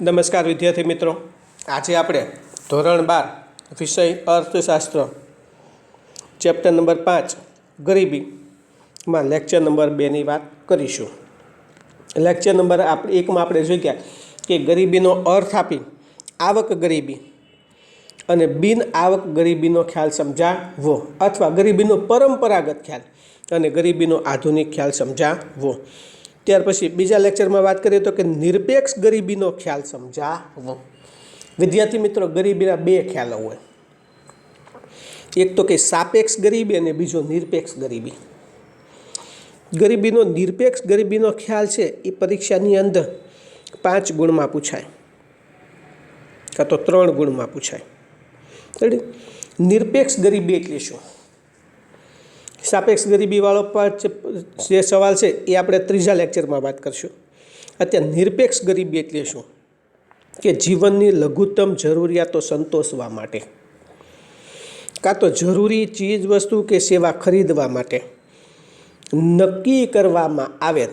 નમસ્કાર વિદ્યાર્થી મિત્રો. આજે આપણે ધોરણ બાર વિષય અર્થશાસ્ત્ર, ચેપ્ટર નંબર પાંચ, ગરીબીમાં લેક્ચર નંબર બેની વાત કરીશું. લેક્ચર નંબર આપણે એકમાં આપણે જોઈ ગયા કે ગરીબીનો અર્થ આપી આવક ગરીબી અને બિન આવક ગરીબીનો ખ્યાલ સમજાવવો અથવા ગરીબીનો પરંપરાગત ખ્યાલ અને ગરીબીનો આધુનિક ખ્યાલ સમજાવવો ત્યાર પછી બીજા લેક્ચરમાં વાત કરીએ તો કે નિરપેક્ષ ગરીબીનો ખ્યાલ સમજાવો વિદ્યાર્થી મિત્રો, ગરીબીના બે ખ્યાલો હોય. એક તો કે સાપેક્ષ ગરીબી અને બીજો નિરપેક્ષ ગરીબી. ગરીબીનો નિરપેક્ષ ગરીબીનો ખ્યાલ છે એ પરીક્ષાની અંદર પાંચ ગુણમાં પૂછાય. કાં તો ત્રણ ગુણમાં પૂછાય. નિરપેક્ષ ગરીબી એટલે શું? સાપેક્ષ ગરીબીવાળો પાંચ જે સવાલ છે એ આપણે ત્રીજા લેક્ચરમાં વાત કરશું. અત્યારે નિરપેક્ષ ગરીબી એટલે શું? કે જીવનની લઘુત્તમ જરૂરિયાતો સંતોષવા માટે. કાં તો જરૂરી ચીજ વસ્તુ કે સેવા ખરીદવા માટે. નક્કી કરવામાં આવેલ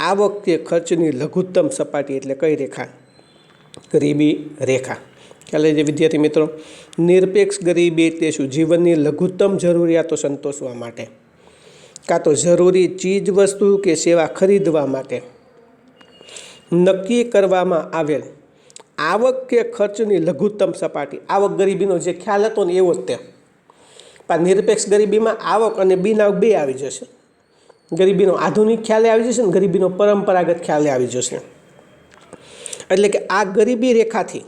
આવક કે ખર્ચની લઘુત્તમ સપાટી એટલે કઈ રેખા? ગરીબી રેખા. ખ્યાલ જે વિદ્યાર્થી મિત્રો. નિરપેક્ષ ગરીબી એટલે શું? જીવનની લઘુત્તમ જરૂરિયાતો સંતોષવા માટે. કાં તો જરૂરી ચીજ વસ્તુ કે સેવા ખરીદવા માટે. નક્કી કરવામાં આવેલ આવક કે ખર્ચની લઘુત્તમ સપાટી. આવક ગરીબીનો જે ખ્યાલ હતો ને એવો જ તે. પણ નિરપેક્ષ ગરીબીમાં આવક અને બિન બે આવી જશે. ગરીબીનો આધુનિક ખ્યાલે આવી જશે ને ગરીબીનો પરંપરાગત ખ્યાલે આવી જશે. એટલે કે આ ગરીબી રેખાથી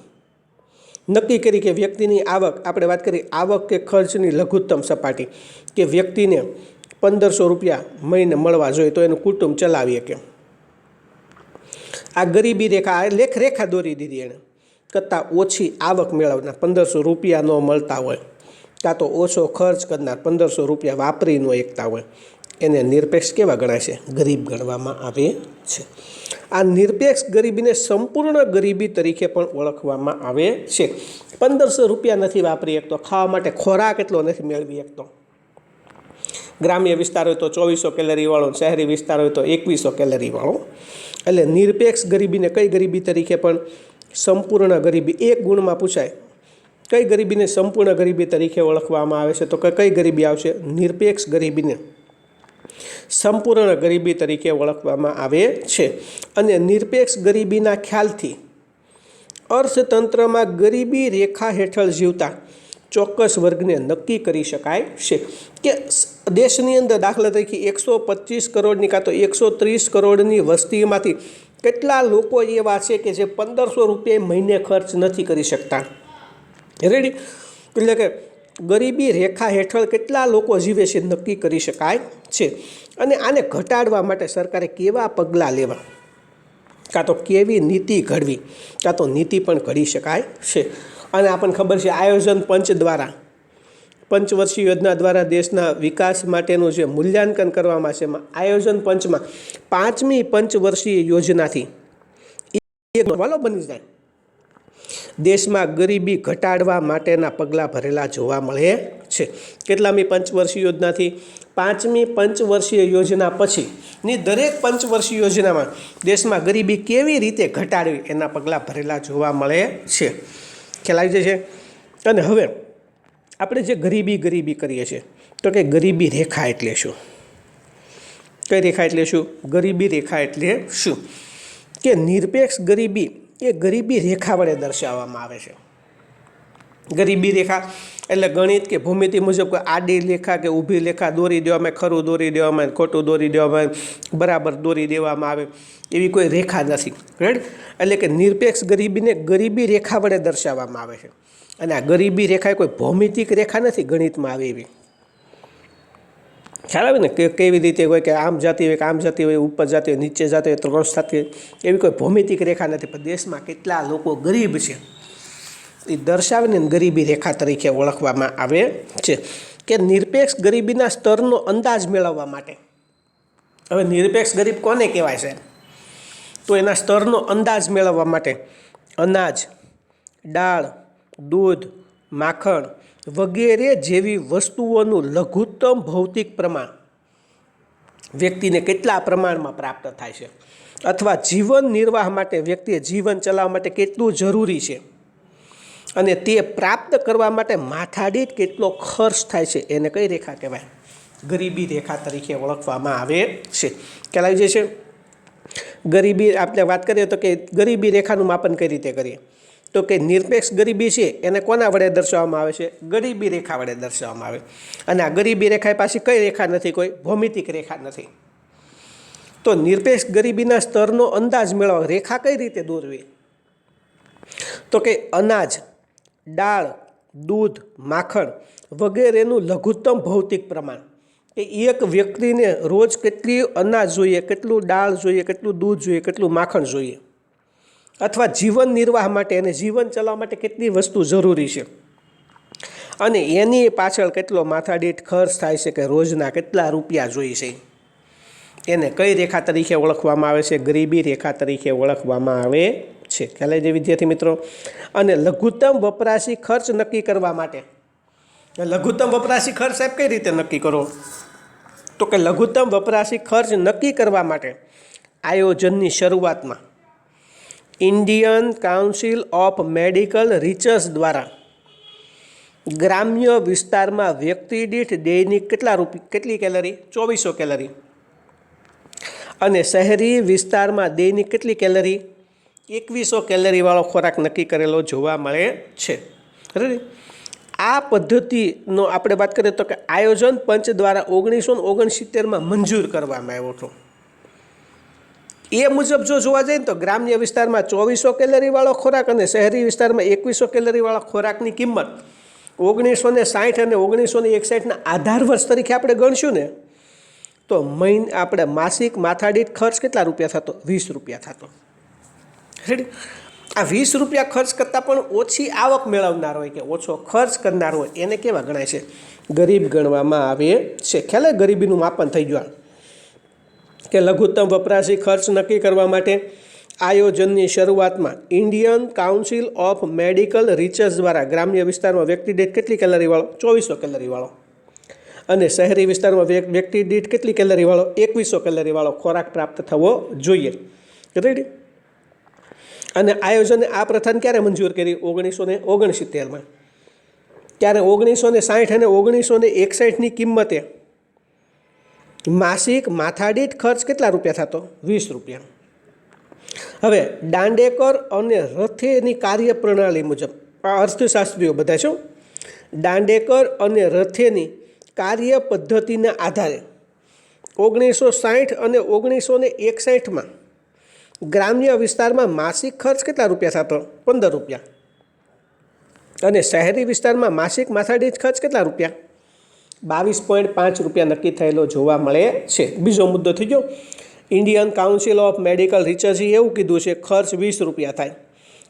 નક્કી કરી કે વ્યક્તિની આવક, આપણે વાત કરી આવક કે ખર્ચની લઘુત્તમ સપાટી, કે વ્યક્તિને પંદરસો રૂપિયા મહિને મળવા જોઈએ તો એનું કુટુંબ ચલાવી શકે આ ગરીબી રેખા લેખરેખા લેખ રેખા દોરી દીધી એણે. કરતાં ઓછી આવક મેળવનાર પંદરસો રૂપિયા ન મળતા હોય. કાં તો ઓછો ખર્ચ કરનાર પંદરસો રૂપિયા વાપરીનો એકતા હોય, એને નિરપેક્ષ કેવા ગણાય છે ગરીબ ગણવામાં આવે છે. આ નિરપેક્ષ ગરીબીને સંપૂર્ણ ગરીબી તરીકે પણ ઓળખવામાં આવે છે. પંદરસો રૂપિયા નથી વાપરી શકતો, ખાવા માટે ખોરાક એટલો નથી મેળવી શકતો. ગ્રામ્ય વિસ્તાર હોય તો ચોવીસો કેલરીવાળો શહેરી વિસ્તાર હોય તો એકવીસો કેલરીવાળો એટલે નિરપેક્ષ ગરીબીને કઈ ગરીબી તરીકે પણ સંપૂર્ણ ગરીબી? એક ગુણમાં પૂછાય કઈ ગરીબીને સંપૂર્ણ ગરીબી તરીકે ઓળખવામાં આવે છે? તો કે કઈ ગરીબી આવશે? નિરપેક્ષ ગરીબીને સંપૂર્ણ ગરીબી તરીકે ઓળખવામાં આવે છે. અને નિરપેક્ષ ગરીબીના ખ્યાલથી અર્થતંત્રમાં ગરીબી રેખા હેઠળ જીવતા ચોક્કસ વર્ગને નક્કી કરી શકાય છે કે દેશની અંદર દાખલા તરીકે એકસો પચીસ કરોડની કાં તો એકસો ત્રીસ કરોડની વસ્તીમાંથી કેટલા લોકો એવા છે કે જે પંદરસો રૂપિયા મહિને ખર્ચ નથી કરી શકતા? રેડી એટલે કે ગરીબી રેખા હેઠળ કેટલા લોકો જીવે છે નક્કી કરી શકાય છે. અને આને ઘટાડવા માટે સરકારે કેવા પગલાં લેવા? કાં તો કેવી નીતિ ઘડવી? કાં તો નીતિ પણ ઘડી શકાય છે. અને આપણને ખબર છે આયોજન પંચ દ્વારા, પંચવર્ષીય યોજના દ્વારા દેશના વિકાસ માટેનું જે મૂલ્યાંકન કરવામાં છે, એમાં આયોજન પંચમાં પાંચમી પંચવર્ષીય યોજનાથી એક વાલો બની જાય. દેશમાં ગરીબી ઘટાડવા માટેના પગલાં ભરેલા જોવા મળે છે. કેટલામી પંચવર્ષીય યોજનાથી પાંચમી પંચવર્ષીય યોજના પછીની દરેક પંચવર્ષીય યોજનામાં દેશમાં ગરીબી કેવી રીતે ઘટાડવી એના પગલાં ભરેલા જોવા મળે છે. ખ્યાલ આવી છે અને હવે આપણે જે ગરીબી ગરીબી કરીએ છીએ, તો કે ગરીબી રેખા એટલે શું? કઈ રેખા એટલે શું? ગરીબી રેખા એટલે શું? કે નિરપેક્ષ ગરીબી એ ગરીબી રેખા વડે દર્શાવવામાં આવે છે. ગરીબી રેખા એટલે ગણિત કે ભૂમિતિ મુજબ કોઈ આડી રેખા કે ઊભી રેખા દોરી દેવામાં, ખરું દોરી દેવામાં, ખોટું દોરી દેવામાં, બરાબર દોરી દેવામાં આવે એવી કોઈ રેખા નથી. રાઈટ એટલે કે નિરપેક્ષ ગરીબીને ગરીબી રેખા વડે દર્શાવવામાં આવે છે. અને આ ગરીબી રેખા એ કોઈ ભૌમિતિક રેખા નથી ગણિતમાં આવે એવી. ખ્યાલ આવે ને કે કેવી રીતે હોય કે આમ જાતિ હોય, કે આમ જાતિ હોય, ઉપર જાતિ હોય, નીચે જાતી હોય, ત્રણ થતી હોય, એવી કોઈ ભૌમિતિક રેખા નથી. પણ દેશમાં કેટલા લોકો ગરીબ છે, એ દર્શાવીને ગરીબી રેખા તરીકે ઓળખવામાં આવે છે કે નિરપેક્ષ ગરીબીના સ્તરનો અંદાજ મેળવવા માટે. હવે નિરપેક્ષ ગરીબ કોને કહેવાય છે? તો એના સ્તરનો અંદાજ મેળવવા માટે અનાજ, દાળ, દૂધ, માખણ વગેરે જેવી વસ્તુઓનું લઘુત્તમ ભૌતિક પ્રમાણ વ્યક્તિને કેટલા પ્રમાણમાં પ્રાપ્ત થાય છે? અથવા જીવન નિર્વાહ માટે વ્યક્તિએ જીવન ચલાવવા માટે કેટલું જરૂરી છે? અને તે પ્રાપ્ત કરવા માટે માથાદીઠ કેટલો ખર્ચ થાય છે એને કઈ રેખા કહેવાય? ગરીબી રેખા તરીકે ઓળખવામાં આવે છે. ખ્યાલ આવી છે ગરીબી આપણે વાત કરીએ તો કે ગરીબી રેખાનું માપન કઈ રીતે કરીએ? તો કે નિરપેક્ષ ગરીબી છે, એને કોના વડે દર્શાવવામાં આવે છે? ગરીબી રેખા વડે દર્શાવવામાં આવે. અને આ ગરીબી રેખા પાછી કઈ રેખા નથી કોઈ? ભૌમિતિક રેખા નથી. તો નિરપેક્ષ ગરીબીના સ્તરનો અંદાજ મેળવવા રેખા કઈ રીતે દોરવી તો કે અનાજ, દાળ, દૂધ, માખણ વગેરેનું લઘુત્તમ ભૌતિક પ્રમાણ. કે એક વ્યક્તિને રોજ કેટલી અનાજ જોઈએ, કેટલું દાળ જોઈએ, કેટલું દૂધ જોઈએ, કેટલું માખણ જોઈએ? અથવા જીવન નિર્વાહ માટે અને જીવન ચલાવવા માટે કેટલી વસ્તુ જરૂરી છે? અને એની પાછળ કેટલો માથાદીઠ ખર્ચ થાય છે કે રોજના કેટલા રૂપિયા જોઈએ છે? એને કઈ રેખા તરીકે ઓળખવામાં આવે છે? ગરીબી રેખા તરીકે ઓળખવામાં આવે છે. ખ્યાલ જે વિદ્યાર્થી મિત્રો? અને લઘુત્તમ વપરાશી ખર્ચ નક્કી કરવા માટે. લઘુત્તમ વપરાશી ખર્ચ સાહેબ કઈ રીતે નક્કી કરો? તો કે લઘુત્તમ વપરાશી ખર્ચ નક્કી કરવા માટે આયોજનની શરૂઆતમાં Indian council of medical research દ્વારા ગ્રામ્ય વિસ્તારમાં વ્યક્તિ દીઠ દૈનિક કેટલા રૂપિયા કેટલી કેલરી? ચોવીસો કેલરી. અને શહેરી વિસ્તારમાં દૈનિક કેટલી કેલરી? એકવીસો કેલરીવાળો ખોરાક નક્કી કરેલો જોવા મળે છે. આ પદ્ધતિનો આપણે વાત કરીએ તો કે આયોજન પંચ દ્વારા ઓગણીસો ઓગણસિત્તેરમાં મંજૂર કરવામાં આવ્યો હતો. એ મુજબ જો જોવા જઈએ ને તો ગ્રામ્ય વિસ્તારમાં ચોવીસો કેલરીવાળો ખોરાક અને શહેરી વિસ્તારમાં એકવીસો કેલરીવાળો ખોરાકની કિંમત ઓગણીસો ને સાઠ અને ઓગણીસો ને એકસાઠના આધાર વર્ષ તરીકે આપણે ગણશું ને, તો મહિન, આપણે માસિક માથાદીઠ ખર્ચ કેટલા રૂપિયા થતો? વીસ રૂપિયા થતો. આ વીસ રૂપિયા ખર્ચ કરતાં પણ ઓછી આવક મેળવનાર હોય કે ઓછો ખર્ચ કરનાર હોય, એને કેવા ગણાય છે? ગરીબ ગણવામાં આવે છે. ખ્યાલ ગરીબીનું માપન થઈ ગયું કે લઘુત્તમ વપરાશી ખર્ચ નક્કી કરવા માટે આયોજનની શરૂઆતમાં Indian council of medical research દ્વારા ગ્રામ્ય વિસ્તારમાં વ્યક્તિ દીઠ કેટલી કેલરીવાળો ચોવીસો કેલરીવાળો અને શહેરી વિસ્તારમાં વ્ય- વ્યક્તિ દીઠ કેટલી કેલરીવાળો એકવીસો કેલરીવાળો ખોરાક પ્રાપ્ત થવો જોઈએ. રેડી અને આયોજને આ પ્રથાને ક્યારે મંજૂર કરી? ઓગણીસો ને ઓગણસિત્તેરમાં. ત્યારે ઓગણીસો ને સાઠ અને ઓગણીસો ને એકસાઠની કિંમતે માસિક માથાદીઠ ખર્ચ કેટલા રૂપિયા થતો? વીસ રૂપિયા. હવે, દાંડેકર અને રથેની કાર્યપ્રણાલી મુજબ, આ અર્થશાસ્ત્રીઓ બધા છો, દાંડેકર અને રથેની કાર્ય પદ્ધતિના આધારે ઓગણીસો સાઠ અને ઓગણીસો ને એકસાઠમાં ગ્રામ્ય વિસ્તારમાં માસિક ખર્ચ કેટલા રૂપિયા થતો? પંદર રૂપિયા. અને શહેરી વિસ્તારમાં માસિક માથાદીઠ ખર્ચ કેટલા રૂપિયા? બાવીસ પોઈન્ટ પાંચ રૂપિયા નક્કી થયેલો જોવા મળે છે. બીજો મુદ્દો થઈ ગયો. ઇન્ડિયન કાઉન્સિલ ઓફ મેડિકલ રિસર્ચે એવું કીધું છે, ખર્ચ વીસ રૂપિયા થાય.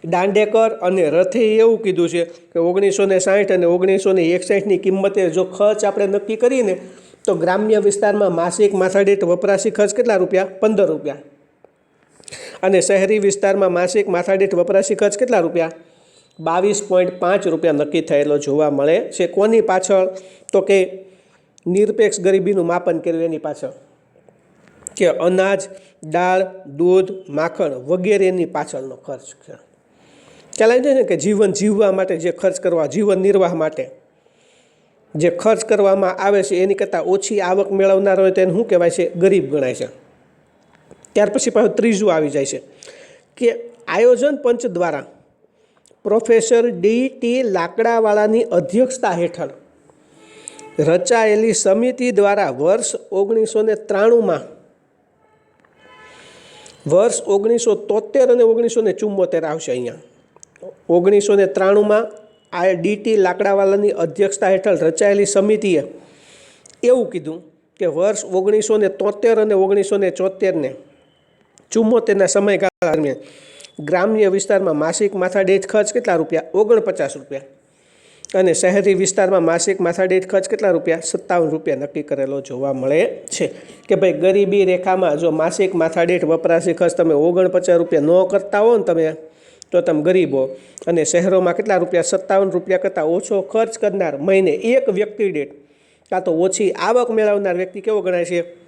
દાંડેકર અને રથે એવું કીધું છે કે ઓગણીસો ને સાઠ અને ઓગણીસો ને એકસાઠની કિંમતે જો ખર્ચ આપણે નક્કી કરીને, તો ગ્રામ્ય વિસ્તારમાં માસિક માથાદીઠ વપરાશી ખર્ચ કેટલા રૂપિયા? પંદર રૂપિયા. અને શહેરી વિસ્તારમાં માસિક માથાદીઠ વપરાશી ખર્ચ કેટલા રૂપિયા? બાવીસ પોઈન્ટ પાંચ રૂપિયા નક્કી થયેલો જોવા મળે છે. કોની પાછળ? તો કે નિરપેક્ષ ગરીબીનું માપન કર્યું એની પાછળ. કે અનાજ, દાળ, દૂધ, માખણ વગેરેની પાછળનો ખર્ચ છે. ખ્યાલ આવી ને કે જીવન જીવવા માટે જે ખર્ચ કરવા, જીવન નિર્વાહ માટે જે ખર્ચ કરવામાં આવે છે, એની કરતાં ઓછી આવક મેળવનાર હોય તેને શું કહેવાય છે? ગરીબ ગણાય છે. ત્યાર પછી પાછું ત્રીજું આવી જાય છે કે આયોજન પંચ દ્વારા પ્રોફેસર ડી ટી લાકડાવાળાની અધ્યક્ષતા હેઠળ રચાયેલી સમિતિ દ્વારા વર્ષ ઓગણીસો ને ત્રાણુંમાં વર્ષ ઓગણીસો તોતેર અને ઓગણીસો ને ચુમ્મોતેર આવશે અહીંયા. ઓગણીસો ને ત્રાણુંમાં આ ડીટી લાકડાવાલાની અધ્યક્ષતા હેઠળ રચાયેલી સમિતિએ એવું કીધું કે વર્ષ ઓગણીસો ને તોતેર અને ઓગણીસો ને ચોતેરને ચુમ્મોતેરના સમયગાળા દરમિયાન ગ્રામ્ય વિસ્તારમાં માસિક માથાદીઠ ખર્ચ કેટલા રૂપિયા? ઓગણપચાસ રૂપિયા. અને શહેરી વિસ્તારમાં માસિક માથાદીઠ ખર્ચ કેટલા રૂપિયા? સત્તાવન રૂપિયા નક્કી કરેલો જોવા મળે છે. કે ભાઈ, ગરીબી રેખામાં જો માસિક માથાદીઠ વપરાશી ખર્ચ તમે ઓગણપચાસ રૂપિયા ન કરતા હો ને તમે, તો તમે ગરીબો અને શહેરોમાં કેટલા રૂપિયા? સત્તાવન રૂપિયા કરતાં ઓછો ખર્ચ કરનાર મહિને એક વ્યક્તિ દીઠ કાં તો ઓછી આવક મેળવનાર વ્યક્તિ કેવો ગણાય છે?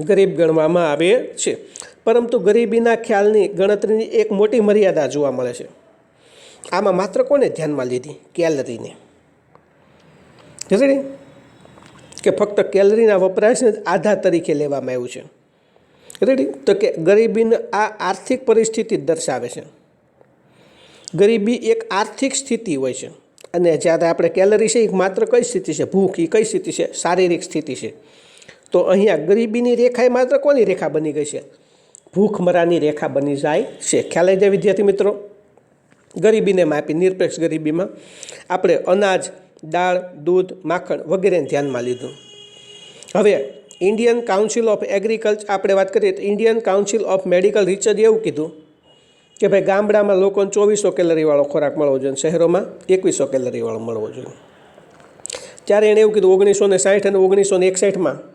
ગરીબ ગણવામાં આવે છે. પરંતુ ગરીબીના ખ્યાલની ગણતરીની એક મોટી મર્યાદા જોવા મળે છે. આમાં માત્ર કોને ધ્યાનમાં લીધી? કેલરીને. રેડી કે ફક્ત કેલરીના વપરાશને જ આધાર તરીકે લેવામાં આવ્યું છે. રેડી તો કે ગરીબીને આ આર્થિક પરિસ્થિતિ દર્શાવે છે. ગરીબી એક આર્થિક સ્થિતિ હોય છે. અને જ્યારે આપણે કેલરી છે એ માત્ર કઈ સ્થિતિ છે? ભૂખ એ કઈ સ્થિતિ છે? શારીરિક સ્થિતિ છે. તો અહીંયા ગરીબીની રેખા એ માત્ર કોની રેખા બની ગઈ છે? ભૂખમરાની રેખા બની જાય છે. ખ્યાલ આવી જાય વિદ્યાર્થી મિત્રો? ગરીબીને માપી, નિરપેક્ષ ગરીબીમાં આપણે અનાજ, દાળ, દૂધ, માખણ વગેરેને ધ્યાનમાં લીધું. હવે ઇન્ડિયન કાઉન્સિલ ઓફ એગ્રીકલ્ચર આપણે વાત કરીએ તો Indian council of medical research એવું કીધું કે ભાઈ ગામડામાં લોકોને ચોવીસો કેલરીવાળો ખોરાક મળવો જોઈએ શહેરોમાં એકવીસો કેલરીવાળો મળવો જોઈએ. ત્યારે એણે એવું કીધું, ઓગણીસો ને સાઠ અને ઓગણીસો ને એકસાઠમાં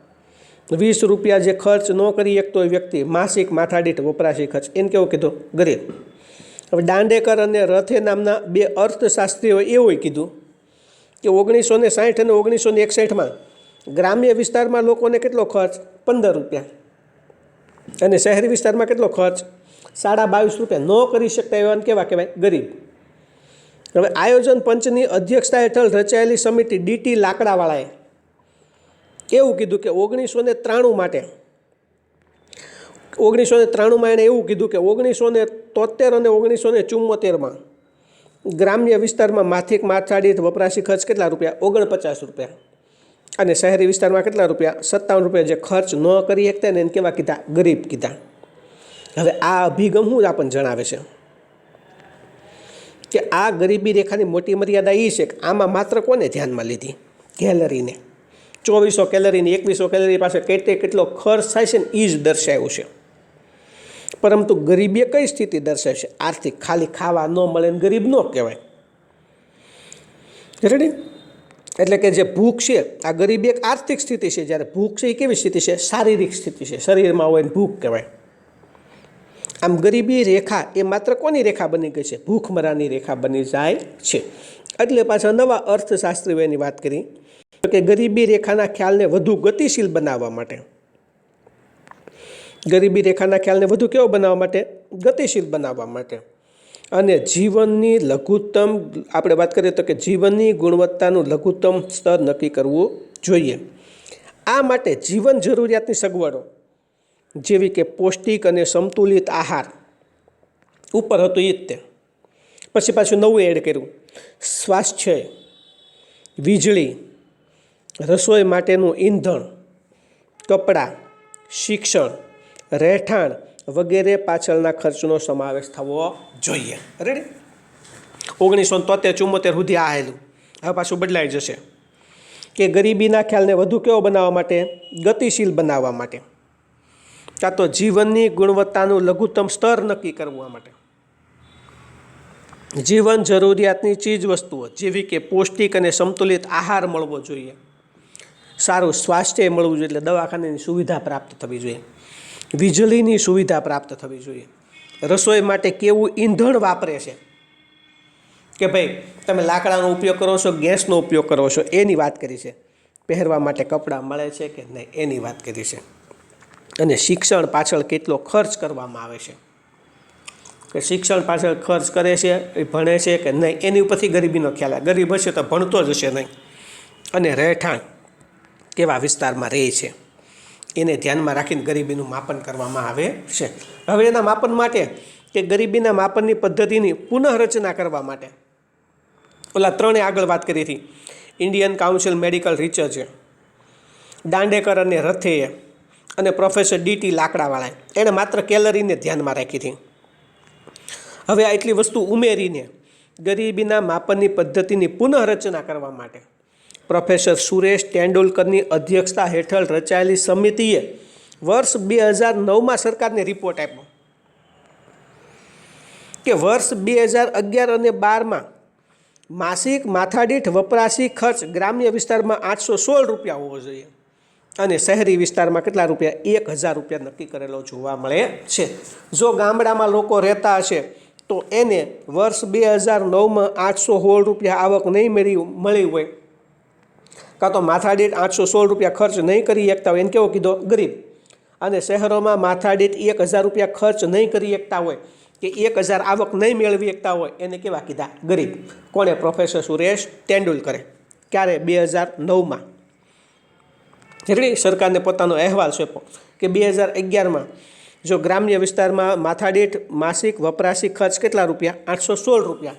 વીસ રૂપિયા જે ખર્ચ ન કરી શકતો હોય વ્યક્તિ માસિક માથાદીઠ વપરાશી ખર્ચ. એને કેવું કીધું? ગરીબ. હવે દાંડેકર અને રથે નામના બે અર્થશાસ્ત્રીઓએ એવું કીધું કે ઓગણીસો ને સાઠ અને ઓગણીસો ને એકસાઠમાં ગ્રામ્ય વિસ્તારમાં લોકોને કેટલો ખર્ચ? પંદર રૂપિયા. અને શહેરી વિસ્તારમાં કેટલો ખર્ચ? સાડા બાવીસ રૂપિયા. ન કરી શકતા એવાને કેવા કહેવાય? ગરીબ. હવે આયોજન પંચની અધ્યક્ષતા હેઠળ રચાયેલી સમિતિ ડીટી લાકડાવાળાએ એવું કીધું કે ઓગણીસો ને ત્રાણું માટે. ઓગણીસો ને ત્રાણુંમાં એણે એવું કીધું કે ઓગણીસો ને તોતેર અને ઓગણીસો ને ચુમ્મોતેરમાં ગ્રામ્ય વિસ્તારમાં માથિક માથાડી વપરાશી ખર્ચ કેટલા રૂપિયા? ઓગણપચાસ રૂપિયા. અને શહેરી વિસ્તારમાં કેટલા રૂપિયા? સત્તાવન રૂપિયા જે ખર્ચ ન કરી શકતા ને એને કેવા કીધા? ગરીબ કીધા. હવે આ અભિગમ શું આપણને જણાવે છે? કે આ ગરીબી રેખાની મોટી મર્યાદા એ છે કે આમાં માત્ર કોને ધ્યાનમાં લીધી? કેલરીને ચોવીસો કેલરીની એકવીસો કેલરી પાસે કેટલે કેટલો ખર્ચ થાય છે ને એ જ દર્શાવ્યું છે. પરંતુ ગરીબીએ કઈ સ્થિતિ દર્શાવે છે? આર્થિક ખાલી ખાવા ન મળે ને ગરીબ ન કહેવાય. રેડી એટલે કે જે ભૂખ છે, આ ગરીબી એક આર્થિક સ્થિતિ છે. જ્યારે ભૂખ છે એ કેવી સ્થિતિ છે? શારીરિક સ્થિતિ છે. શરીરમાં હોય ને ભૂખ કહેવાય. આમ ગરીબી રેખા એ માત્ર કોની રેખા બની ગઈ છે? ભૂખમરાની રેખા બની જાય છે. એટલે પાછા નવા અર્થશાસ્ત્રીઓ એની વાત કરી. કે ગરીબી રેખાના ખ્યાલને વધુ ગતિશીલ બનાવવા માટે. ગરીબી રેખાના ખ્યાલને વધુ કેવો બનાવવા માટે? ગતિશીલ બનાવવા માટે. અને જીવનની લઘુત્તમ, આપણે વાત કરીએ તો કે જીવનની ગુણવત્તાનું લઘુત્તમ સ્તર નક્કી કરવું જોઈએ. આ માટે જીવન જરૂરિયાતની સગવડો, જેવી કે પૌષ્ટિક અને સંતુલિત આહાર, ઉપર હતું એ જ તે. પછી પાછું નવું એડ કર્યું. સ્વાસ્થ્ય, વીજળી રસોઈ માટેનું ઈંધણ, કપડાં, શિક્ષણ, રહેઠાણ વગેરે પાછળના ખર્ચનો સમાવેશ થવો જોઈએ. રેડી ઓગણીસો તોતેર ચુમ્મોતેર સુધી આ આવેલું. હવે પાછું બદલાઈ જશે. કે ગરીબીના ખ્યાલને વધુ કેવો બનાવવા માટે? ગતિશીલ બનાવવા માટે. કાં તો જીવનની ગુણવત્તાનું લઘુત્તમ સ્તર નક્કી કરવા માટે. જીવન જરૂરિયાતની ચીજ વસ્તુઓ જેવી કે પૌષ્ટિક અને સંતુલિત આહાર મળવો જોઈએ. સારું સ્વાસ્થ્ય મળવું જોઈએ એટલે દવાખાનાની સુવિધા પ્રાપ્ત થવી જોઈએ. વીજળીની સુવિધા પ્રાપ્ત થવી જોઈએ. રસોઈ માટે કેવું ઈંધણ વાપરે છે? કે ભાઈ, તમે લાકડાનો ઉપયોગ કરો છો, ગેસનો ઉપયોગ કરો છો, એની વાત કરી છે. પહેરવા માટે કપડાં મળે છે કે નહીં, એની વાત કરી છે. અને શિક્ષણ પાછળ કેટલો ખર્ચ કરવામાં આવે છે? કે શિક્ષણ પાછળ ખર્ચ કરે છે, એ ભણે છે કે નહીં, એની ઉપરથી ગરીબીનો ખ્યાલ આવે. ગરીબ હશે તો ભણતો જ હશે નહીં. અને રહેઠાણ કેવા વિસ્તારમાં રહે છે. એને ધ્યાનમાં રાખીને ગરીબીનું માપન કરવામાં આવે છે. હવે એના માપન માટે કે ગરીબીના માપનની પદ્ધતિની પુનઃરચના કરવા માટે. ઓલા ત્રણે આગળ વાત કરી હતી. ઇન્ડિયન કાઉન્સિલ મેડિકલ રિસર્ચે દાંડેકર અને રથેએ અને પ્રોફેસર ડીટી લાકડાવાળાએ. એણે માત્ર કેલરીને ધ્યાનમાં રાખી હતી. હવે આ એટલી વસ્તુ ઉમેરીને ગરીબીના માપનની પદ્ધતિની પુનઃરચના કરવા માટે પ્રોફેસર સુરેશ તેંડુલકરની અધ્યક્ષતા હેઠળ રચાયેલી સમિતિએ વર્ષ બે હજાર નવમાં સરકારને રિપોર્ટ આપ્યો. કે વર્ષ બે હજાર અગિયાર અને બારમાં માસિક માથાદીઠ વપરાશી ખર્ચ ગ્રામ્ય વિસ્તારમાં આઠસો સોળ રૂપિયા હોવો જોઈએ અને શહેરી વિસ્તારમાં કેટલા રૂપિયા? એક હજાર રૂપિયા નક્કી કરેલો જોવા મળે છે. જો ગામડામાં લોકો રહેતા હશે, તો એને વર્ષ બે હજાર નવમાં આઠસો સોળ રૂપિયા આવક નહીં મળી મળી હોય કાં તો માથાદીઠ આઠસો સોળ રૂપિયા ખર્ચ નહીં કરી શકતા હોય, એને કેવો કીધો? ગરીબ. અને શહેરોમાં માથાદીઠ એક હજાર રૂપિયા ખર્ચ નહીં કરી શકતા હોય, કે એક હજાર આવક નહીં મેળવી શકતા હોય, એને કેવા કીધા? ગરીબ. કોણે પ્રોફેસર સુરેશ તેંડુલકરે? ક્યારે? બે હજાર નવમાં. જેટલી સરકારને પોતાનો અહેવાલ સોંપ્યો કે બે હજાર અગિયારમાં જો ગ્રામ્ય વિસ્તારમાં માથાદીઠ માસિક વપરાશી ખર્ચ કેટલા રૂપિયા? આઠસો સોળ રૂપિયા.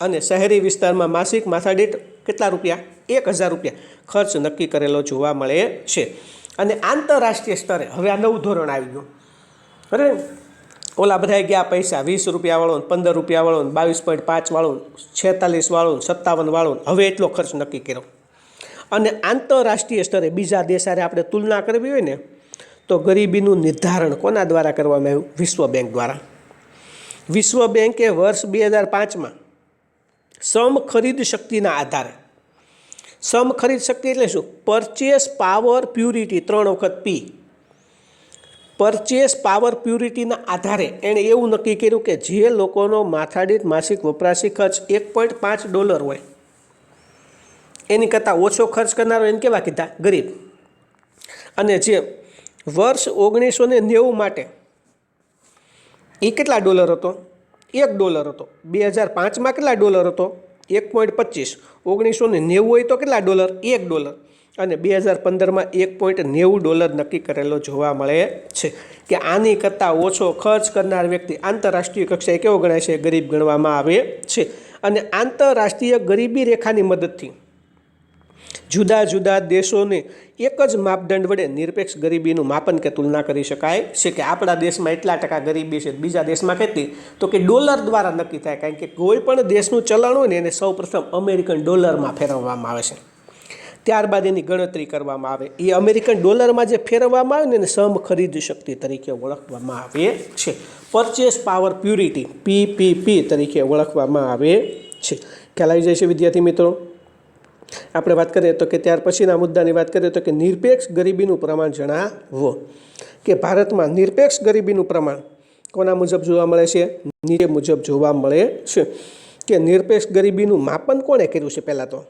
અને શહેરી વિસ્તારમાં માસિક માથાદીઠ કેટલા રૂપિયા? એક હજાર રૂપિયા. ખર્ચ નક્કી કરેલો જોવા મળે છે. અને આંતરરાષ્ટ્રીય સ્તરે, હવે આ નવું ધોરણ આવી ગયું. બરાબર? ઓલા બધાએ ગયા પૈસા, વીસ રૂપિયાવાળો પંદર રૂપિયાવાળો બાવીસ પોઈન્ટ પાંચવાળો છેતાલીસવાળો સત્તાવનવાળો સત્તાવન વાળો હવે એટલો ખર્ચ નક્કી કર્યો. અને આંતરરાષ્ટ્રીય સ્તરે બીજા દેશારે આપણે તુલના કરવી હોય ને, તો ગરીબીનું નિર્ધારણ કોના દ્વારા કરવામાં આવ્યું? વિશ્વ બેંક દ્વારા. વિશ્વ બેંકે વર્ષ બે હજાર પાંચમાં સમ ખરીદ શક્તિના આધારે. સમ ખરીદ શક્તિ એટલે શું? પરચેસ પાવર પ્યુરિટી ત્રણ વખત પી. પરચેસ પાવર પ્યુરિટીના આધારે એણે એવું નક્કી કર્યું કે જે લોકોનો માથાદીઠ, માસિક, વપરાશી ખર્ચ એક પોઈન્ટ પાંચ ડોલર હોય, એની કરતાં ઓછો ખર્ચ કરનારો એને કેવા કીધા? ગરીબ. અને જે વર્ષ ઓગણીસો ને નેવું માટે એ કેટલા ડોલર હતો? એક ડોલર હતો. બે હજાર પાંચમાં કેટલા ડોલર હતો? એક પોઈન્ટ પચીસ. ઓગણીસો ને નેવું હોય તો કેટલા ડોલર? એક ડોલર. અને બે હજાર પંદરમાં એક પોઈન્ટ નેવું ડોલર નક્કી કરેલો જોવા મળે છે કે આની કરતાં ઓછો ખર્ચ કરનાર વ્યક્તિ આંતરરાષ્ટ્રીય કક્ષાએ કેવો ગણાય છે? ગરીબ ગણવામાં આવે છે. અને આંતરરાષ્ટ્રીય ગરીબી રેખાની મદદથી જુદા જુદા દેશોને એક જ માપદંડ વડે નિરપેક્ષ ગરીબીનું માપન કે તુલના કરી શકાય છે કે આપણા દેશમાં એટલા ટકા ગરીબી છે, બીજા દેશમાં કેટલી? તો કે ડોલર દ્વારા નક્કી થાય, કારણ કે કોઈ પણ દેશનું ચલણ હોય ને એને સૌપ્રથમ અમેરિકન ડોલરમાં ફેરવવામાં આવે છે. ત્યારબાદ એની ગણતરી કરવામાં આવે. એ અમેરિકન ડોલરમાં જે ફેરવવામાં આવે ને એને સમ ખરીદ શક્તિ તરીકે ઓળખવામાં આવે છે. પરચેસ પાવર પ્યુરિટી પીપીપી તરીકે ઓળખવામાં આવે છે. ખ્યાલ આવી જાય છે વિદ્યાર્થી મિત્રો? આપણે વાત કરીએ તો કે ત્યાર પછીના મુદ્દાની વાત કરીએ તો કે નિરપેક્ષ ગરીબીનું પ્રમાણ જણાવો. કે ભારતમાં નિરપેક્ષ ગરીબીનું પ્રમાણ કોના મુજબ જોવા મળે છે? નીચે મુજબ જોવા મળે છે. કે નિરપેક્ષ ગરીબીનું માપન કોણે કર્યું છે પહેલાં તો?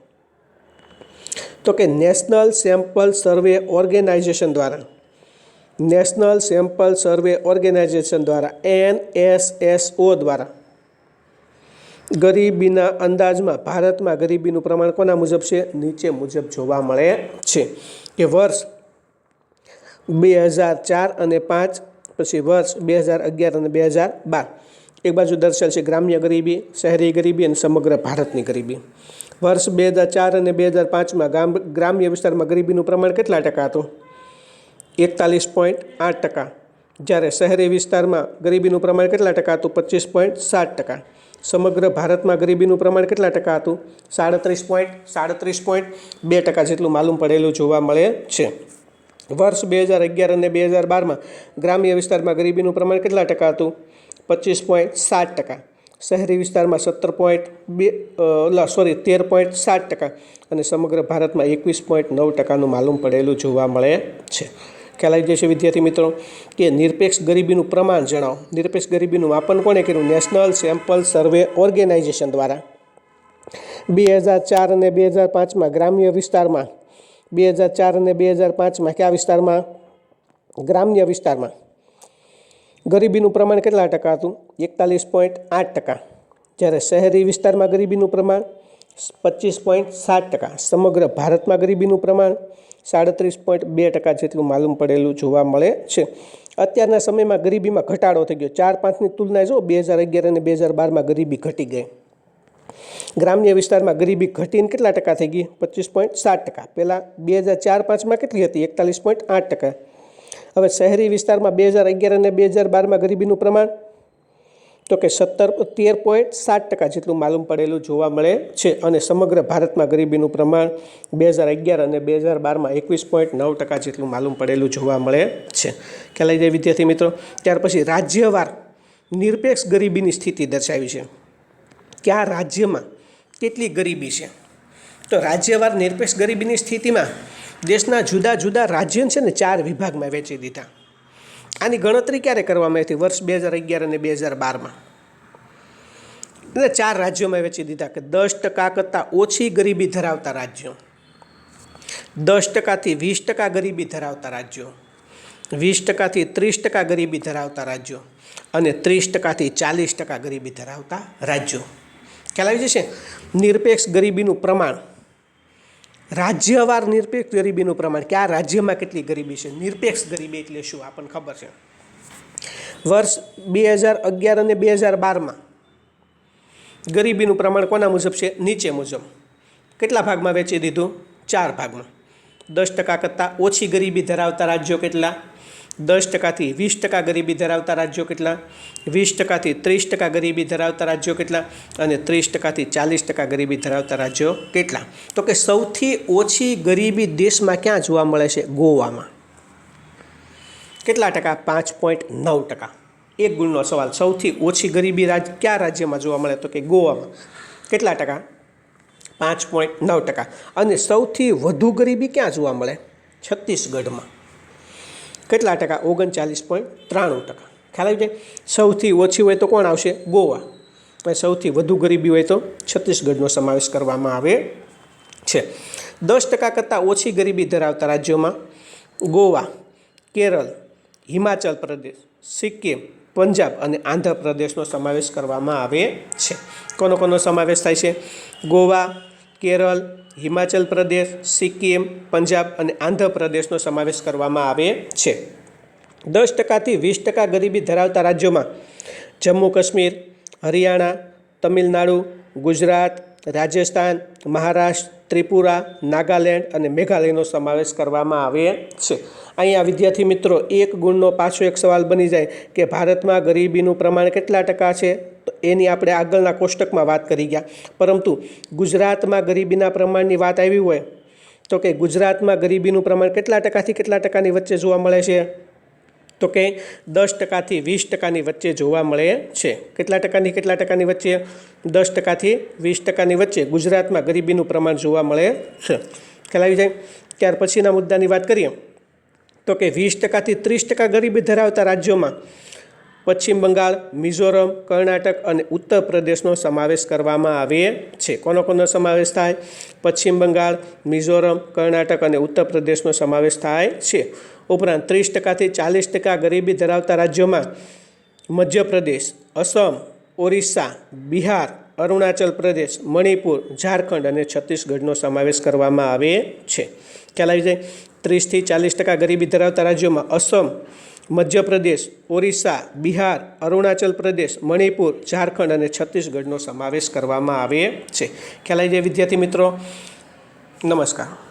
તો કે નેશનલ સેમ્પલ સર્વે ઓર્ગેનાઇઝેશન દ્વારા. નેશનલ સેમ્પલ સર્વે ઓર્ગેનાઇઝેશન દ્વારા, એન એસ એસ ઓ દ્વારા. ગરીબીના અંદાજમાં, ભારતમાં ગરીબીનું પ્રમાણ કોના મુજબ છે? નીચે મુજબ જોવા મળે છે કે વર્ષ બે હજાર ચાર અને પાંચ, પછી વર્ષ બે હજાર અગિયાર અને બે હજાર બાર. એક બાજુ દર્શાવેલ છે ગ્રામ્ય ગરીબી, શહેરી ગરીબી અને સમગ્ર ભારતની ગરીબી. વર્ષ બે હજાર ચાર અને બે હજાર પાંચમાં ગામ, ગ્રામ્ય વિસ્તારમાં ગરીબીનું પ્રમાણ કેટલા ટકા હતું? એકતાલીસ પોઈન્ટ આઠ ટકા. જ્યારે શહેરી વિસ્તારમાં ગરીબીનું પ્રમાણ કેટલા ટકા હતું? પચીસ પોઈન્ટ સાત ટકા. સમગ્ર ભારતમાં ગરીબીનું પ્રમાણ કેટલા ટકા હતું? સાડત્રીસ પોઈન્ટ સાડત્રીસ પોઈન્ટ બે ટકા જેટલું માલુમ પડેલું જોવા મળે છે. વર્ષ બે હજાર અગિયાર અને બે હજાર બારમાં ગ્રામ્ય વિસ્તારમાં ગરીબીનું પ્રમાણ કેટલા ટકા હતું? પચીસ પોઈન્ટ સાત ટકા. શહેરી વિસ્તારમાં સત્તર પોઈન્ટ બે સોરી તેર પોઈન્ટ સાત ટકા. અને સમગ્ર ભારતમાં એકવીસ પોઈન્ટ નવ ટકાનું માલુમ પડેલું જોવા મળે છે. ખ્યાલ જશે વિદ્યાર્થી મિત્રો, કે નિરપેક્ષ ગરીબીનું પ્રમાણ જણાવો. નિરપેક્ષ ગરીબીનું માપન કોણે કર્યું? નેશનલ સેમ્પલ સર્વે ઓર્ગેનાઇઝેશન દ્વારા. બે હજાર ચાર અને બે હજાર પાંચમાં ગ્રામ્ય વિસ્તારમાં, બે હજાર ચાર અને બે હજાર પાંચમાં કયા વિસ્તારમાં? ગ્રામ્ય વિસ્તારમાં. ગરીબીનું પ્રમાણ કેટલા ટકા હતું? એકતાલીસ પોઈન્ટ આઠ ટકા. જ્યારે શહેરી વિસ્તારમાં ગરીબીનું પ્રમાણ પચીસ પોઈન્ટ સાત ટકા. સમગ્ર ભારતમાં ગરીબીનું પ્રમાણ સાડત્રીસ પોઈન્ટ બે ટકા જેટલું માલુમ પડેલું જોવા મળે છે. અત્યારના સમયમાં ગરીબીમાં ઘટાડો થઈ ગયો. ચાર પાંચની તુલનાએ જો બે હજાર અગિયાર અને બે હજાર બારમાં ગરીબી ઘટી ગઈ. ગ્રામ્ય વિસ્તારમાં ગરીબી ઘટીને કેટલા ટકા થઈ ગઈ? પચીસ પોઈન્ટ સાત ટકા. પહેલાં બે હજાર ચાર પાંચમાં કેટલી હતી? એકતાલીસ પોઈન્ટ આઠ ટકા. હવે શહેરી વિસ્તારમાં બે હજાર અગિયાર અને બે હજાર બારમાં ગરીબીનું પ્રમાણ તો કે સત્તર, તેર પોઈન્ટ સાત ટકા જેટલું માલુમ પડેલું જોવા મળે છે અને સમગ્ર ભારતમાં ગરીબીનું પ્રમાણ બે હજાર અગિયાર અને બે હજાર બારમાં એકવીસ પોઈન્ટ નવ ટકા જેટલું માલુમ પડેલું જોવા મળે છે. ખ્યાલ જાય વિદ્યાર્થી મિત્રો? ત્યાર પછી રાજ્યવાર નિરપેક્ષ ગરીબીની સ્થિતિ દર્શાવી છે. કયા રાજ્યમાં કેટલી ગરીબી છે? તો રાજ્યવાર નિરપેક્ષ ગરીબીની સ્થિતિમાં દેશના જુદા જુદા રાજ્ય છે ને ચાર વિભાગમાં વહેંચી દીધા. આની ગણતરી ક્યારે કરવામાં આવી હતી? વર્ષ બે હજાર અગિયાર અને બે હજાર બારમાં. એટલે ચાર રાજ્યોમાં વેચી દીધા કે દસ ટકા કરતાં ઓછી ગરીબી ધરાવતા રાજ્યો. દસ ટકાથી વીસ ટકા ગરીબી ધરાવતા રાજ્યો. વીસ ટકાથી ત્રીસ ટકા ગરીબી ધરાવતા રાજ્યો. અને ત્રીસ ટકાથી ચાલીસ ટકા ગરીબી ધરાવતા રાજ્યો. ખ્યાલ આવી જશે? નિરપેક્ષ ગરીબીનું પ્રમાણ રાજ્યવાર નિરપેક્ષ ગરીબીનું પ્રમાણ કે આ રાજ્યમાં કેટલી ગરીબી છે? નિરપેક્ષ ગરીબી એટલે શું? આપણને ખબર છે. વર્ષ બે હજાર અગિયાર અને બે હજાર બારમાં ગરીબીનું પ્રમાણ કોના મુજબ છે? નીચે મુજબ. કેટલા ભાગમાં વેચી દીધું? ચાર ભાગમાં. દસ ટકા કરતાં ઓછી ગરીબી ધરાવતા રાજ્યો કેટલા? દસ ટકાથી વીસ ટકા ગરીબી ધરાવતા રાજ્યો કેટલા? વીસ ટકાથી ત્રીસ ટકા ગરીબી ધરાવતા રાજ્યો કેટલા? અને ત્રીસ ટકાથી ચાલીસ ટકા ગરીબી ધરાવતા રાજ્યો કેટલા? તો કે સૌથી ઓછી ગરીબી દેશમાં ક્યાં જોવા મળે છે? ગોવામાં. કેટલા ટકા? પાંચ પોઈન્ટ નવ ટકા. એક ગુણનો સવાલ. સૌથી ઓછી ગરીબી રાજ, કયા રાજ્યમાં જોવા મળે? તો કે ગોવામાં. કેટલા ટકા? પાંચ પોઈન્ટ નવ ટકા. અને સૌથી વધુ ગરીબી ક્યાં જોવા મળે? છત્તીસગઢમાં. કેટલા ટકા? ઓગણચાલીસ પોઈન્ટ ત્રાણું ટકા. ખ્યાલ આવી જાય? સૌથી ઓછી હોય તો કોણ આવશે? ગોવા. અને સૌથી વધુ ગરીબી હોય તો છત્તીસગઢનો સમાવેશ કરવામાં આવે છે. દસ ટકા કરતાં ઓછી ગરીબી ધરાવતા રાજ્યોમાં ગોવા, કેરળ, હિમાચલ પ્રદેશ, સિક્કિમ, પંજાબ અને આંધ્રપ્રદેશનો સમાવેશ કરવામાં આવે છે. કોનો કોનો સમાવેશ થાય છે? ગોવા, કેરળ હિમાચલ પ્રદેશ, સિક્કિમ, પંજાબ અને આંધ્રપ્રદેશનો સમાવેશ કરવામાં આવે છે. દસ ટકાથી વીસ ટકા ગરીબી ધરાવતા રાજ્યોમાં જમ્મુ કાશ્મીર, હરિયાણા, તમિલનાડુ, ગુજરાત, રાજસ્થાન, મહારાષ્ટ્ર ત્રિપુરા, નાગાલેન્ડ અને મેઘાલયનો સમાવેશ કરવામાં આવે છે. અહીંયા વિદ્યાર્થી મિત્રો, એક ગુણનો પાછો એક સવાલ બની જાય કે ભારતમાં ગરીબીનું પ્રમાણ કેટલા ટકા છે? તો એની આપણે આગળના કોષ્ટકમાં વાત કરી ગયા. પરંતુ ગુજરાતમાં ગરીબીના પ્રમાણની વાત આવી હોય, તો કે ગુજરાતમાં ગરીબીનું પ્રમાણ કેટલા ટકાથી કેટલા ટકાની વચ્ચે જોવા મળે છે? તો કે દસ ટકાથી વીસ ટકાની વચ્ચે જોવા મળે છે. કેટલા ટકાની કેટલા ટકાની વચ્ચે? દસ ટકાથી વીસ ટકાની વચ્ચે ગુજરાતમાં ગરીબીનું પ્રમાણ જોવા મળે છે. ખ્યાલ આવી જાય? ત્યાર પછીના મુદ્દાની વાત કરીએ. તો કે વીસ ટકાથી ત્રીસ ટકા ગરીબી ધરાવતા રાજ્યોમાં પશ્ચિમ બંગાળ, મિઝોરમ, કર્ણાટક અને ઉત્તર પ્રદેશનો સમાવેશ કરવામાં આવે છે. કોનો કોનો સમાવેશ થાય? પશ્ચિમ બંગાળ, મિઝોરમ, કર્ણાટક અને ઉત્તર પ્રદેશનો સમાવેશ થાય છે. ઉપરાંત ત્રીસ ટકાથી ચાલીસ ટકા ગરીબી ધરાવતા રાજ્યોમાં મધ્યપ્રદેશ, અસમ, ઓરિસ્સા, બિહાર, અરુણાચલ પ્રદેશ, મણિપુર, ઝારખંડ અને છત્તીસગઢનો સમાવેશ કરવામાં આવે છે. ખ્યાલ આવી જાય? ત્રીસથી ચાલીસ ટકા ગરીબી ધરાવતા રાજ્યોમાં અસમ, મધ્યપ્રદેશ, ઓરિસ્સા, બિહાર, અરુણાચલ પ્રદેશ, મણિપુર, ઝારખંડ અને છત્તીસગઢનો સમાવેશ કરવામાં આવે છે. ખ્યાલ આવી જાય વિદ્યાર્થી મિત્રો? નમસ્કાર.